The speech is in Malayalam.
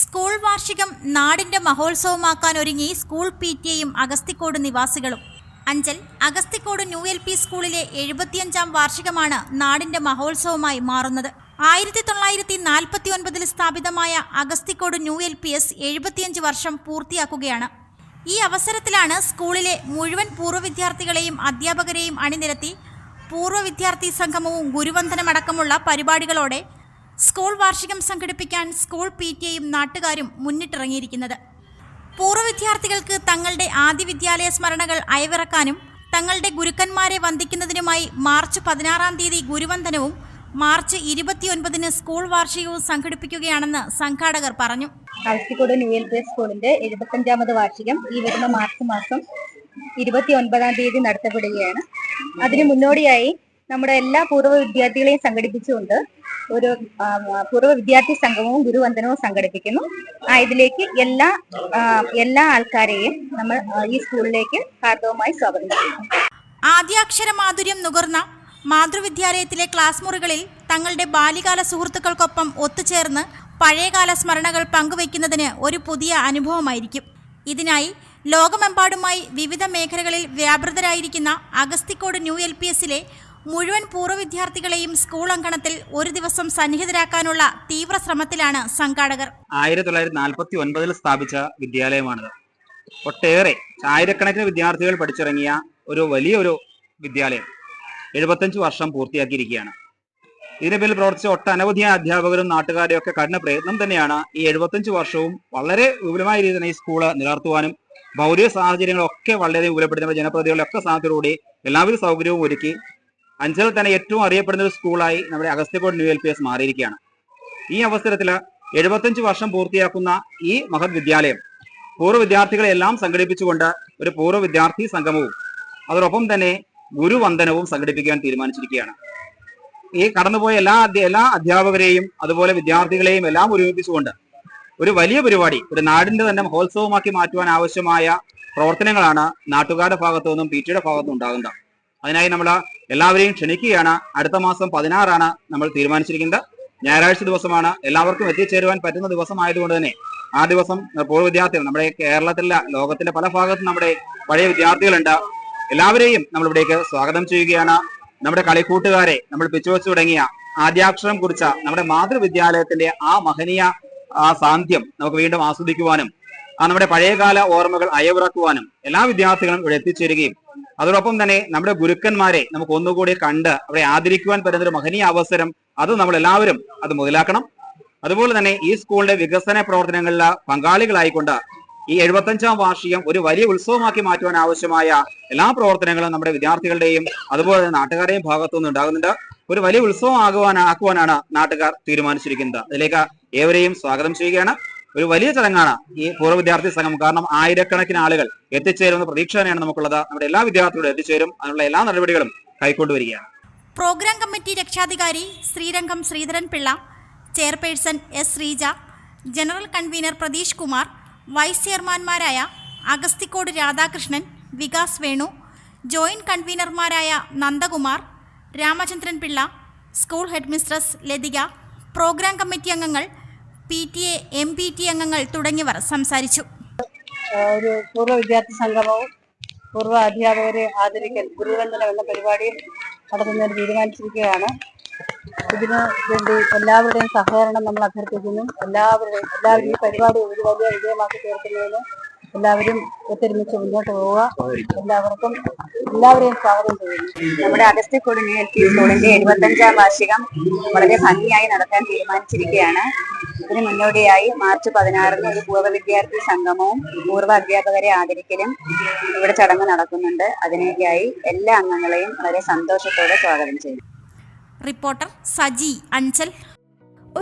സ്കൂൾ വാർഷികം നാടിന്റെ മഹോത്സവമാക്കാൻ ഒരുങ്ങി സ്കൂൾ പി ടി എയും Agasthikode നിവാസികളും. Anchal Agasthikode new L P സ്കൂളിലെ എഴുപത്തിയഞ്ചാം വാർഷികമാണ് നാടിന്റെ മഹോത്സവമായി മാറുന്നത്. ആയിരത്തി തൊള്ളായിരത്തി നാൽപ്പത്തി ഒൻപതിൽ സ്ഥാപിതമായ Agasthikode new L P S എഴുപത്തിയഞ്ച് വർഷം പൂർത്തിയാക്കുകയാണ്. ഈ അവസരത്തിലാണ് സ്കൂളിലെ മുഴുവൻ പൂർവ വിദ്യാർത്ഥികളെയും അധ്യാപകരെയും അണിനിരത്തി പൂർവ വിദ്യാർത്ഥി സംഗമവും ഗുരുവന്ദനമടക്കമുള്ള പരിപാടികളോടെ സ്കൂൾ വാർഷികം സംഘടിപ്പിക്കാൻ സ്കൂൾ പി ടി എയും നാട്ടുകാരും മുന്നിട്ടിറങ്ങിയിരിക്കുന്നത്. പൂർവ വിദ്യാർത്ഥികൾക്ക് തങ്ങളുടെ ആദ്യ വിദ്യാലയ സ്മരണകൾ അയവിറക്കാനും തങ്ങളുടെ ഗുരുക്കന്മാരെ വന്ദിക്കുന്നതിനുമായി മാർച്ച് പതിനാറാം തീയതി ഗുരുവന്ദനവും മാർച്ച് ഇരുപത്തിയൊൻപതിന് സ്കൂൾ വാർഷികവും സംഘടിപ്പിക്കുകയാണെന്ന് സംഘാടകർ പറഞ്ഞു. അഴത്തിക്കോട് ന്യൂ എൽ പി സ്കൂളിന്റെ എഴുപത്തഞ്ചാമത് വാർഷികം ഈ വരുന്ന മാർച്ച് മാസം ഇരുപത്തി ഒൻപതാം തീയതി നടത്തപ്പെടുകയാണ്. അതിനു മുന്നോടിയായി നമ്മുടെ എല്ലാ പൂർവ വിദ്യാർത്ഥികളെയും സംഘടിപ്പിച്ചുകൊണ്ട് ഒരു പൂർവ വിദ്യാർത്ഥി സംഘവും ഗുരുവന്ദനവും സംഘടിപ്പിക്കുന്നു. ഇതിലേക്ക് എല്ലാ എല്ലാ ആൾക്കാരെയും നമ്മൾ ഈ സ്കൂളിലേക്ക് ഹാർദവുമായി സ്വാഗതം ചെയ്യുന്നു. ആദ്യാക്ഷര മാധുര്യം നുകർന്ന മാതൃവിദ്യാലയത്തിലെ ക്ലാസ് മുറികളിൽ തങ്ങളുടെ ബാല്യകാല സുഹൃത്തുക്കൾക്കൊപ്പം ഒത്തുചേർന്ന് പഴയകാല സ്മരണകൾ പങ്കുവയ്ക്കുന്നതിന് ഒരു പുതിയ അനുഭവമായിരിക്കും. ഇതിനായി ലോകമെമ്പാടുമായി വിവിധ മേഖലകളിൽ വ്യാപൃതരായിരിക്കുന്ന അഗസ്തിക്കോട് ന്യൂ എൽ പി എസിലെ മുഴുവൻ പൂർവ വിദ്യാർത്ഥികളെയും സ്കൂൾ അങ്കണത്തിൽ ഒരു ദിവസം സന്നിഹിതരാക്കാനുള്ള തീവ്ര ശ്രമത്തിലാണ് സംഘാടകർ. ആയിരത്തി തൊള്ളായിരത്തി നാൽപ്പത്തി ഒൻപതിൽ സ്ഥാപിച്ച വിദ്യാലയമാണിത്. ഒട്ടേറെ ആയിരക്കണക്കിന് വിദ്യാർത്ഥികൾ പഠിച്ചിറങ്ങിയ ഒരു വലിയൊരു വിദ്യാലയം എഴുപത്തഞ്ച് വർഷം പൂർത്തിയാക്കിയിരിക്കുകയാണ്. ഇതിന് പിന്നിൽ പ്രവർത്തിച്ച ഒട്ടനവധി അധ്യാപകരും നാട്ടുകാരും ഒക്കെ കഠിന പ്രയത്നം തന്നെയാണ് ഈ എഴുപത്തഞ്ച് വർഷവും വളരെ വിപുലമായ രീതിയിൽ തന്നെ ഈ സ്കൂൾ നിലനിർത്തുവാനും ഭൗതിക സാഹചര്യങ്ങളൊക്കെ വളരെ വിപുലപ്പെടുത്തുന്ന ജനപ്രതിനിധികളൊക്കെ സാധ്യതയോടെ എല്ലാവിധ സൗകര്യവും ഒരുക്കി അഞ്ചലിൽ തന്നെ ഏറ്റവും അറിയപ്പെടുന്ന ഒരു സ്കൂളായി നമ്മുടെ Agasthyakode new L P S മാറിയിരിക്കുകയാണ്. ഈ അവസരത്തിൽ എഴുപത്തഞ്ച് വർഷം പൂർത്തിയാക്കുന്ന ഈ മഹത് വിദ്യാലയം പൂർവ വിദ്യാർത്ഥികളെ എല്ലാം സംഘടിപ്പിച്ചുകൊണ്ട് ഒരു പൂർവ വിദ്യാർത്ഥി സംഗമവും അതോടൊപ്പം തന്നെ ഗുരുവന്ദനവും സംഘടിപ്പിക്കാൻ തീരുമാനിച്ചിരിക്കുകയാണ്. ഈ കടന്നുപോയ എല്ലാ എല്ലാ അധ്യാപകരെയും അതുപോലെ വിദ്യാർത്ഥികളെയും എല്ലാം ഒരുമിപ്പിച്ചുകൊണ്ട് ഒരു വലിയ പരിപാടി ഒരു നാടിന്റെ തന്നെ മഹോത്സവമാക്കി മാറ്റുവാൻ ആവശ്യമായ പ്രവർത്തനങ്ങളാണ് നാട്ടുകാരുടെ ഭാഗത്തു നിന്നും പി ടിയുടെ ഭാഗത്തു നിന്നും ഉണ്ടാകുന്നത്. അതിനായി നമ്മൾ എല്ലാവരെയും ക്ഷണിക്കുകയാണ്. അടുത്ത മാസം പതിനാറാണ് നമ്മൾ തീരുമാനിച്ചിരിക്കുന്നത്. ഞായറാഴ്ച ദിവസമാണ് എല്ലാവർക്കും എത്തിച്ചേരുവാൻ പറ്റുന്ന ദിവസമായതുകൊണ്ട് തന്നെ ആ ദിവസം പൂർവ വിദ്യാർത്ഥികൾ നമ്മുടെ കേരളത്തിലെ ലോകത്തിന്റെ പല ഭാഗത്തും നമ്മുടെ പഴയ വിദ്യാർത്ഥികളുണ്ട്. എല്ലാവരെയും നമ്മൾ ഇവിടേക്ക് സ്വാഗതം ചെയ്യുകയാണ്. നമ്മുടെ കളിക്കൂട്ടുകാരെ നമ്മൾ പിച്ചുവച്ചു തുടങ്ങിയ ആദ്യാക്ഷരം കുറിച്ച നമ്മുടെ മാതൃവിദ്യാലയത്തിന്റെ ആ മഹനീയ ആ സാന്ധ്യം നമുക്ക് വീണ്ടും ആസ്വദിക്കുവാനും ആ നമ്മുടെ പഴയകാല ഓർമ്മകൾ അയവിറക്കുവാനും എല്ലാ വിദ്യാർത്ഥികളും ഇവിടെ എത്തിച്ചേരുകയും അതോടൊപ്പം തന്നെ നമ്മുടെ ഗുരുക്കന്മാരെ നമുക്ക് ഒന്നുകൂടി കണ്ട് അവരെ ആദരിക്കുവാൻ പറ്റുന്ന ഒരു മഹനീയ അവസരം അത് നമ്മൾ എല്ലാവരും അത് മുതലാക്കണം. അതുപോലെ തന്നെ ഈ സ്കൂളിന്റെ വികസന പ്രവർത്തനങ്ങളിൽ പങ്കാളികളായിക്കൊണ്ട് ഈ എഴുപത്തഞ്ചാം വാർഷികം ഒരു വലിയ ഉത്സവമാക്കി മാറ്റുവാൻ ആവശ്യമായ എല്ലാ പ്രവർത്തനങ്ങളും നമ്മുടെ വിദ്യാർത്ഥികളുടെയും അതുപോലെ നാട്ടുകാരുടെയും ഭാഗത്തു നിന്ന് ഉണ്ടാകുന്നുണ്ട്. ഒരു വലിയ ഉത്സവം ആകുവാൻ ആക്കുവാനാണ് നാട്ടുകാർ തീരുമാനിച്ചിരിക്കുന്നത്. അതിലേക്ക് ഏവരെയും സ്വാഗതം ചെയ്യുകയാണ്. ഒരു വലിയ ചടങ്ങാണ് ഈ പൂർവ വിദ്യാർത്ഥി സംഘം കാരണം ആയിരക്കണക്കിന് ആളുകൾ എത്തിച്ചേരുമെന്ന പ്രതീക്ഷ തന്നെയാണ് നമുക്കുള്ളത്. നമ്മുടെ എല്ലാ വിദ്യാർത്ഥികളും എത്തിച്ചേരും അതിനുള്ള എല്ലാ നടപടികളും കൈക്കൊണ്ടുവരികയാണ്. പ്രോഗ്രാം കമ്മിറ്റി രക്ഷാധികാരി Srirangam Sreedharan Pillai chairperson S Sreeja general convener Pratheesh Kumar vice ചെയർമാൻമാരായ Agasthikode Radhakrishnan Vikas Venu joint കൺവീനർമാരായ Nandakumar Ramachandran Pillai school headmistress Lathika program committee അംഗങ്ങൾ P T A M P T അംഗങ്ങൾ തുടങ്ങിയവർ സംസാരിച്ചു. ഒരു പൂർവ വിദ്യാർത്ഥി സംഗമവും പൂർവ അധ്യാപകരെ ആദരിക്കൽ ഗുരുവന്ദനം എന്ന പരിപാടിയും നടത്തുന്നതിന് തീരുമാനിച്ചിരിക്കുകയാണ്. ഇതിന് വേണ്ടി എല്ലാവരുടെയും സഹകരണം നമ്മൾ അഭ്യർത്ഥിക്കുന്നു. എല്ലാവരുടെയും എല്ലാവരും ഈ പരിപാടി ഒരു വലിയ വിജയമാക്കി തീർക്കുന്നതിന് എല്ലാവരും ഒത്തൊരുമിച്ച് മുന്നോട്ട് പോവുക. എല്ലാവർക്കും എല്ലാവരെയും സ്വാഗതം ചെയ്യുന്നു. നമ്മുടെ അഗസ്റ്റ് ന്യൂ എൽ പി സ്കൂളിന്റെ എഴുപത്തഞ്ചാം വാർഷികം വളരെ ഭംഗിയായി നടത്താൻ തീരുമാനിച്ചിരിക്കുകയാണ്. ഇതിന് മുന്നോടിയായി മാർച്ച് പതിനാറിന് ഒരു പൂർവ വിദ്യാർത്ഥി സംഗമവും പൂർവ അധ്യാപകരെ ആദരിക്കലും ഇവിടെ ചടങ്ങ് നടക്കുന്നുണ്ട്. അതിനേക്കായി എല്ലാ അംഗങ്ങളെയും വളരെ സന്തോഷത്തോടെ സ്വാഗതം ചെയ്യുന്നു. റിപ്പോർട്ടർ സജി അഞ്ചൽ.